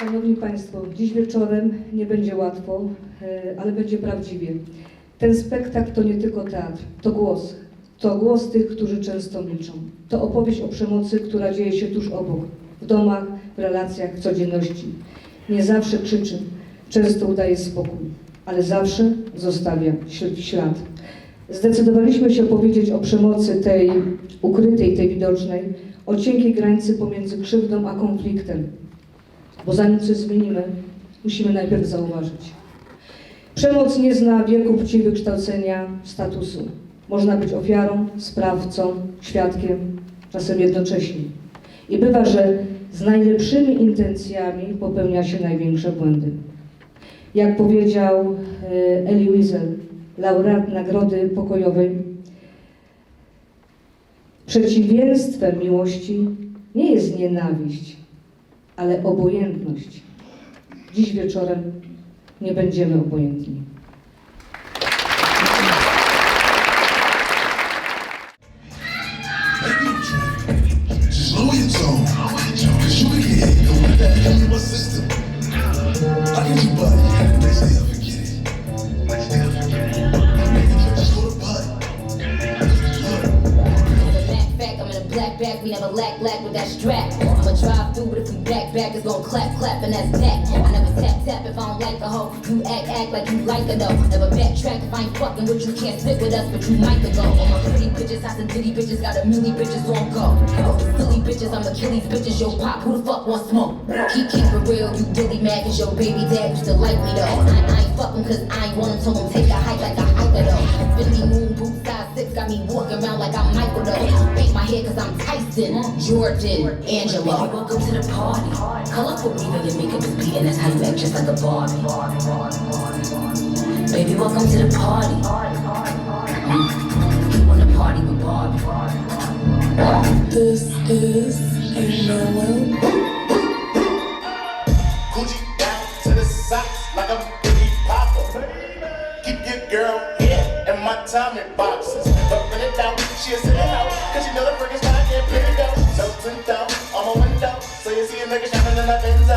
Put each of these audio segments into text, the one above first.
Szanowni Państwo, dziś wieczorem nie będzie łatwo, e, ale będzie prawdziwie. Ten spektakl to nie tylko teatr, to głos. To głos tych, którzy często milczą. To opowieść o przemocy, która dzieje się tuż obok, w domach, w relacjach, w codzienności. Nie zawsze krzyczy, często udaje spokój, ale zawsze zostawia śl- ślad. Zdecydowaliśmy się opowiedzieć o przemocy tej ukrytej, tej widocznej, o cienkiej granicy pomiędzy krzywdą a konfliktem, bo zanim coś zmienimy, musimy najpierw zauważyć. Przemoc nie zna wieku, płci, wykształcenia, statusu. Można być ofiarą, sprawcą, świadkiem, czasem jednocześnie. I bywa, że z najlepszymi intencjami popełnia się największe błędy. Jak powiedział e, Elie Wiesel, laureat Nagrody Pokojowej, przeciwieństwem miłości nie jest nienawiść, ale obojętność. Dziś wieczorem nie będziemy obojętni. Lack, lack with that strap. I'ma drive through, but if we back, back, it's gon' clap, clap, and that's that. I never tap, tap if I don't like a hoe. You act, act like you like her though. Never backtrack if I ain't fucking with you, can't sit with us, but you might go. All my pretty bitches, I some ditty bitches, got a milli bitches on go. Oh, silly bitches, I'm Achilles bitches, yo pop, who the fuck wants smoke? Keep, keep it real, you dilly mad, cause your baby dad used to like me though. I, I ain't fucking cause I ain't want him, told him take a hike like a hiker though. 50 moon boots, size 6, got me walking around like I'm Michael though. Paint my hair cause I'm Tyson, Jordan, Angelo. Welcome to the party. Colorful even your makeup is beating, that's how you act just like a Barbie. Baby, welcome to the party. Mm. You wanna party with Barbie. This is a Noel. Gucci down to the socks like I'm Biggie Papa. Keep your girl here and my Tommy boxes. But when it down, she'll sit it out. Cause you know the friggin' style can't put it down. So tint down on my window. So you see a nigga shining in that Benz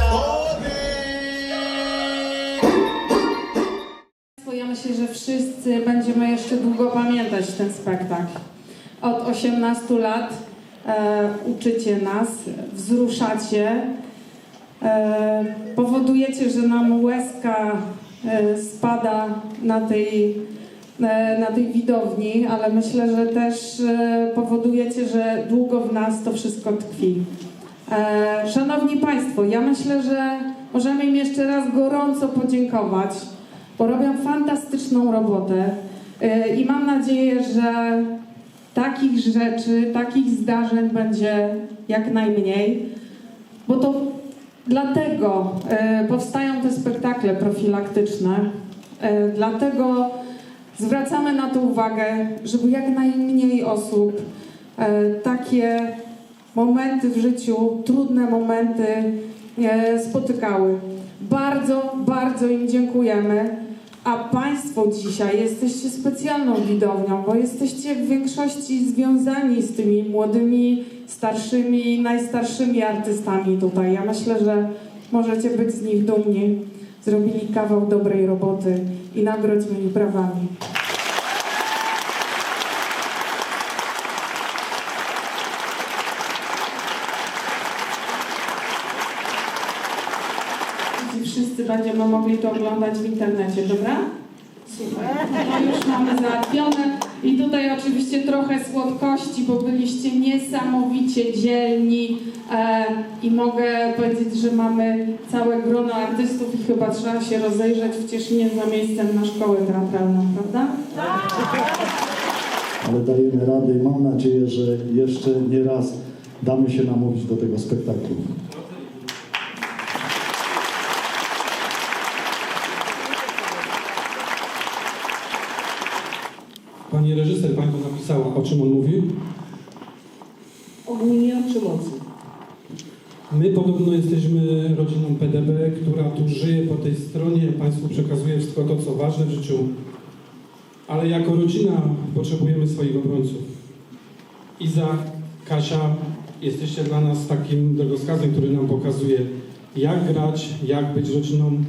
myślę, że wszyscy będziemy jeszcze długo pamiętać ten spektakl. Od 18 lat e, uczycie nas, wzruszacie, e, powodujecie, że nam łezka e, spada na tej, na tej widowni, ale myślę, że też e, powodujecie, że długo w nas to wszystko tkwi. E, Szanowni Państwo, ja myślę, że możemy im jeszcze raz gorąco podziękować, bo robią fantastyczną robotę E, i mam nadzieję, że takich rzeczy, takich zdarzeń będzie jak najmniej, bo to dlatego e, powstają te spektakle profilaktyczne, e, dlatego zwracamy na to uwagę, żeby jak najmniej osób e, takie momenty w życiu, trudne momenty e, spotykały. Bardzo, bardzo im dziękujemy. A Państwo dzisiaj jesteście specjalną widownią, bo jesteście w większości związani z tymi młodymi, starszymi, najstarszymi artystami tutaj. Ja myślę, że możecie być z nich dumni. Zrobili kawał dobrej roboty i nagrodźmy ich brawami. I wszyscy będziemy mogli to oglądać w internecie, dobra? Super. To już mamy załatwione. I tutaj oczywiście trochę słodkości, bo byliście niesamowicie dzielni e, i mogę powiedzieć, że mamy całe grono artystów i chyba trzeba się rozejrzeć w Cieszynie za miejscem na szkołę teatralną, prawda? ale dajemy radę i mam nadzieję, że jeszcze nie raz damy się namówić do tego spektaklu. Pani reżyser, pani to napisała, o czym on mówi? Ogólnie o przemocy. My podobno jesteśmy rodziną PDB, która tu żyje po tej stronie, Państwu przekazuje wszystko to, co ważne w życiu, ale jako rodzina potrzebujemy swoich obrońców. Iza, Kasia, jesteście dla nas takim drogowskazem, który nam pokazuje, jak grać, jak być rodziną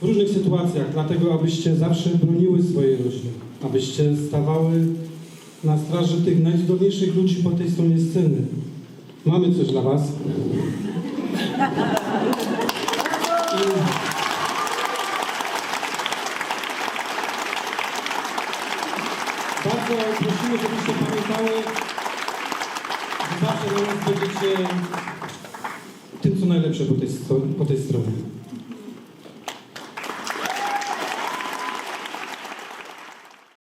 w różnych sytuacjach, dlatego abyście zawsze broniły swojej rodziny, abyście stawały na straży tych najcudowniejszych ludzi po tej stronie sceny. Mamy coś dla Was. I bardzo prosimy, żebyście pamiętały, że zawsze dla nas będziecie tym, co najlepsze po tej, po tej stronie.